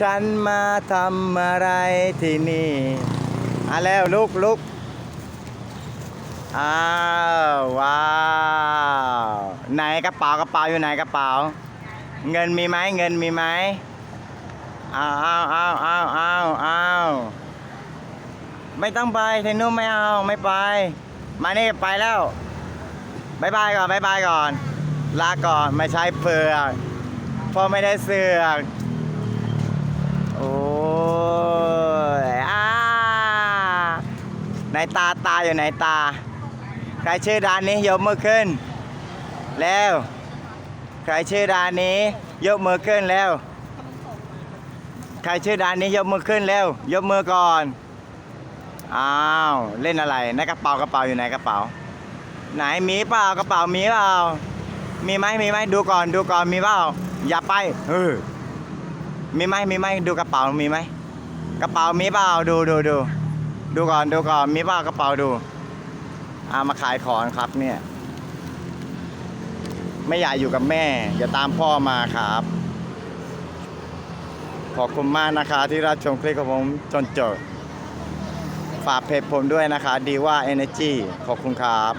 ฉันมาทำอะไรที่นี่อะแล้วลุกลุกอ้าวว้าวไหนกระเป๋ากระเป๋าอยู่ไหนกระเป๋า เงินมีไหมเงินมีไหมอ้าวอ้าวอ้าวอ้าวอ้าวอ้าวไม่ต้องไปเทนนุ่มไม่เอาไม่ไป มานี่ไปแล้วบายบายก่อนบายบายก่อน ลาก่อนไม่ใช่เปลือกพ่อไม่ได้เสือก โอ้ยอา ไหนตาตาอยู่ไหนตา ใครชื่อดานนี้ยกมือขึ้น แล้ว ใครชื่อดานนี้ยกมือขึ้นแล้ว ใครชื่อดานนี้ยกมือขึ้นแล้ว ยกมือก่อน อ้าว เล่นอะไร ในกระเป๋ากระเป๋าอยู่ไหนกระเป๋า ไหนมีเปล่ากระเป๋ามีเปล่า มีไหมมีไหมดูก่อนดูก่อนมีเปล่า อย่าไปเออมีไหมมีไหมดูกระเป๋ามีไหมกระเป๋ามีเปล่าดูดูดู ดูก่อนดูก่อนมีบ้ากระเป๋าดูอามาขายของครับเนี่ย ไม่อยากอยู่กับแม่อย่าตามพ่อมาครับ ขอบคุณมากนะคะ ที่รับชมคลิปของผมจนจบฝากเพจผมด้วยนะคะ ดีว่า Energy ขอบคุณครับ